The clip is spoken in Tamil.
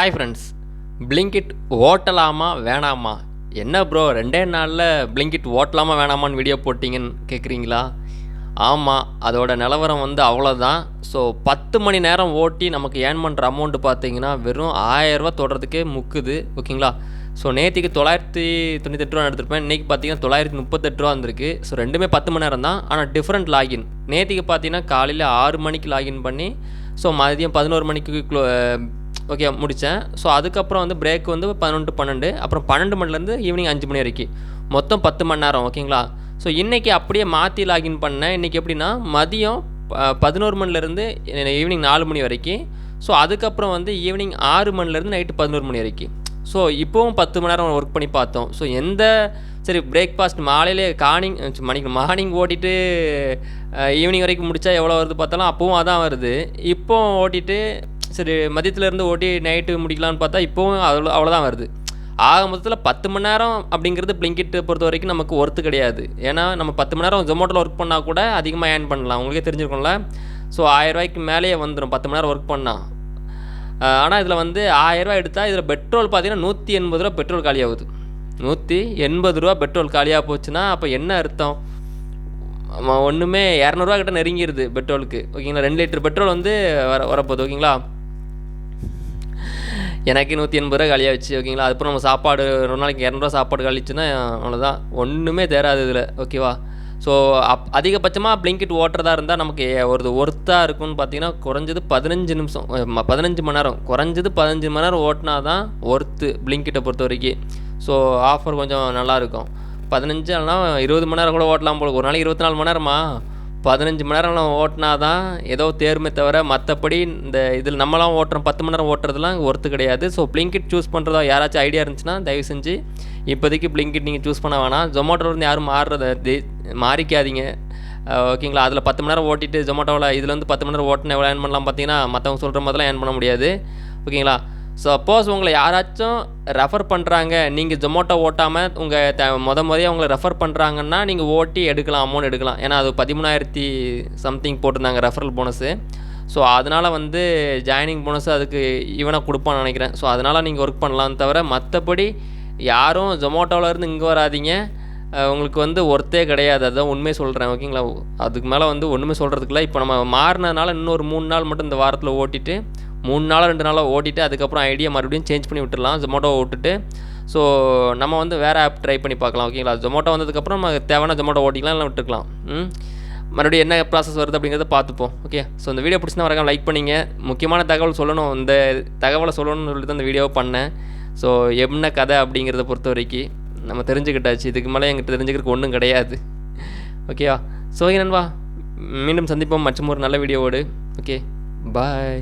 ஹாய் ஃப்ரெண்ட்ஸ் பிளிங்கிட் ஓட்டலாமா வேணாமா? என்ன ப்ரோ ரெண்டே நாளில் பிளிங்கிட் ஓட்டலாமா வேணாமான்னு வீடியோ போட்டிங்கன்னு கேட்குறீங்களா ஆமாம் அதோட நிலவரம் வந்து அவ்வளோதான் ஸோ பத்து மணி நேரம் ஓட்டி நமக்கு ஏர்ன் பண்ணுற அமௌண்ட்டு பார்த்தீங்கன்னா வெறும் ஆயரூவா தொடுறதுக்கே முக்குது ஓகேங்களா? ஸோ நேற்றுக்கு தொள்ளாயிரத்தி தொண்ணூத்தெட்டு ரூபா எடுத்துருப்பேன். இன்றைக்கி பார்த்தீங்கன்னா தொள்ளாயிரத்தி முப்பத்தெட்டு ரூபா வந்திருக்கு. ஸோ ரெண்டுமே பத்து மணி நேரம் தான். ஆனால் டிஃப்ரெண்ட் லாகின் நேற்றுக்கு பார்த்தீங்கன்னா காலையில் ஆறு மணிக்கு லாகின் பண்ணி ஸோ மதியம் பதினோரு மணிக்கு க்ளோ ஓகே முடித்தேன் ஸோ அதுக்கப்புறம் வந்து பிரேக் வந்து பதினொன்று பன்னெண்டு. அப்புறம் பன்னெண்டு மணிலேருந்து ஈவினிங் அஞ்சு மணி வரைக்கும். மொத்தம் பத்து மணி நேரம் ஓகேங்களா ஸோ இன்றைக்கி அப்படியே மாற்றி லாகின் பண்ணேன். இன்றைக்கி எப்படின்னா மதியம் ப- பதினோரு மணிலேருந்து ஈவினிங் நாலு மணி வரைக்கும். ஸோ அதுக்கப்புறம் வந்து ஈவினிங் ஆறு மணிலேருந்து நைட்டு பதினோரு மணி வரைக்கும். ஸோ இப்போவும் பத்து மணி நேரம் ஒர்க் பண்ணி பார்த்தோம். ஸோ எந்த சரி பிரேக்ஃபாஸ்ட் மாலையிலே கார்னிங் மணிக்கு மார்னிங் ஓட்டிட்டு ஈவினிங் வரைக்கும் முடித்தா எவ்வளோ வருது பார்த்தாலும் அப்போவும் அதான் வருது. இப்போ ஓட்டிட்டு சரி மதியத்துலேருந்து ஓட்டி நைட்டு முடிக்கலான்னு பார்த்தா இப்போவும் அவ்வளோ அவ்வளோதான் வருது. ஆக மொத்தத்தில் பத்து மணி நேரம் அப்படிங்கிறது பிளிங்கிட்டு பொறுத்த வரைக்கும் நமக்கு ஒர்த்து கிடையாது. ஏன்னா நம்ம பத்து மணி நேரம் ஜொமோட்டோவில் ஒர்க் பண்ணால் கூட அதிகமாக ஏர்ன் பண்ணலாம். உங்களுக்கே தெரிஞ்சிருக்கோம்ல? ஸோ ரூபாய்க்கு மேலேயே வந்துடும் பத்து மணி நேரம் ஒர்க் பண்ணால் ஆனால் இதில் வந்து ஆயிரரூவா எடுத்தால் இதில் பெட்ரோல் பார்த்தீங்கன்னா நூற்றி எண்பது ரூபா பெட்ரோல் காலியாகுது. நூற்றி எண்பது ரூபா பெட்ரோல் காலியாக போச்சுன்னா அப்போ என்ன அர்த்தம்? ஒன்றுமே இரநூறுவா கிட்ட நெருங்கிடுது பெட்ரோலுக்கு ஓகேங்களா? ரெண்டு லிட்டர் பெட்ரோல் வந்து வர வரப்போகுது. ஓகேங்களா? எனக்கு நூற்றி எண்பது ரூபா காலியாகிடுச்சு ஓகேங்களா அதுக்கப்புறம் நம்ம சாப்பாடு ஒரு நாளைக்கு இரநூறுவா சாப்பாடு கழிச்சுன்னா அவ்வளோதான் ஒன்றுமே தேராது இதில் ஓகேவா ஸோ அப் அதிகபட்சமாக பிளிங்கிட் ஓட்டுறதா இருந்தால் நமக்கு ஒரு ஒர்த்தாக இருக்கும்னு பார்த்தீங்கன்னா குறைஞ்சது பதினஞ்சு நிமிஷம் பதினஞ்சு மணி நேரம். குறைஞ்சது பதினஞ்சு மணி நேரம் ஓட்டினா தான் ஒர்த்து பிளிங்கிட்டை பொறுத்த வரைக்கும். ஸோ ஆஃபர் கொஞ்சம் நல்லாயிருக்கும் பதினஞ்சு ஆனால் இருபது மணி நேரம் கூட ஓட்டலாம் போல ஒரு நாளைக்கு இருபத்தி நாலு மணி நேரமா? பதினஞ்சு மணி நேரம் ஓட்டினா தான் ஏதோ தேர்மே தவிர மற்றபடி இந்த இதில் நம்மளாம் ஓட்டுறோம் பத்து மணி நேரம் ஓட்டுறதுலாம் ஒர்த்து கிடையாது. ஸோ பிளிங்கிட் சூஸ் பண்ணுறதா யாராச்சும் ஐடியா இருந்துச்சுன்னா தயவு செஞ்சு இப்போதைக்கு பிளிங்கிட் நீங்கள் சூஸ் பண்ண வேணாம். ஜொமேட்டோலேருந்து யாரும் மாறுறத மாறிக்காதீங்க. ஓகேங்களா அதில் பத்து மணி நேரம் ஓட்டிட்டு ஜொமேட்டோவில் இதில் வந்து பத்து மணி நேரம் ஓட்டினா எவ்வளோ ஏர்ன் பண்ணலாம் பார்த்தீங்கன்னா மற்றவங்க சொல்கிற மாதிரிலாம் ஏர்ன் பண்ண முடியாது? ஓகேங்களா சப்போஸ் உங்களை யாராச்சும் ரெஃபர் பண்ணுறாங்க நீங்கள் ஜொமோட்டோ ஓட்டாமல் உங்கள் த முத முறையாக உங்களை ரெஃபர் பண்ணுறாங்கன்னா நீங்கள் ஓட்டி எடுக்கலாம் அமௌண்ட் எடுக்கலாம். ஏன்னா அது பதிமூணாயிரத்தி சம்திங் போட்டிருந்தாங்க ரெஃபரல் போனஸு ஸோ அதனால் வந்து ஜாயினிங் போனஸ் அதுக்கு ஈவனாக கொடுப்பான்னு நினைக்கிறேன். ஸோ அதனால் நீங்கள் ஒர்க் பண்ணலாம் தவிர மற்றபடி யாரும் ஜொமோட்டோவிலேருந்து இங்கே வராதீங்க. உங்களுக்கு வந்து ஒர்த்தே கிடையாது. அதுதான் உண்மையை சொல்கிறேன் ஓகேங்களா அதுக்கு மேலே வந்து ஒன்றுமே சொல்கிறதுக்குல இப்போ நம்ம மாறினதுனால இன்னொரு மூணு நாள் மட்டும் இந்த வாரத்தில் ஓட்டிட்டு மூணு நாள் ரெண்டு நாளாக ஓட்டிட்டு அதுக்கப்புறம் ஐடியா மறுபடியும் சேஞ்ச் பண்ணி விட்டுடலாம். ஜொமேட்டோ விட்டுட்டு. ஸோ நம்ம வந்து வேறு ஆப் ட்ரை பண்ணி பார்க்கலாம் ஓகேங்களா ஜொமேட்டோ வந்ததுக்கப்புறம் நம்ம தேவையான ஜொமேட்டோ ஓட்டிக்கலாம் இல்லை விட்டுக்கலாம் ம்? மறுபடியும் என்ன ப்ராசஸ் வருது அப்படிங்கிறத பார்த்துப்போம் ஓகே ஸோ இந்த வீடியோ பிடிச்சினா வரக்காம லைக் பண்ணிங்க. முக்கியமான தகவல் சொல்லணும் இந்த தகவலை சொல்லணும்னு சொல்லிட்டு அந்த வீடியோவை பண்ணேன். ஸோ என்ன கதை அப்படிங்கிறத பொறுத்த வரைக்கும் நம்ம தெரிஞ்சுக்கிட்டாச்சு. இதுக்கு மேலே எங்கிட்ட தெரிஞ்சுக்கிறதுக்கு ஒன்றும் கிடையாது. ஓகேவா ஸோ நண்பா. மீண்டும் சந்திப்போம். மற்றும் ஒரு நல்ல வீடியோவோடு ஓகே பாய்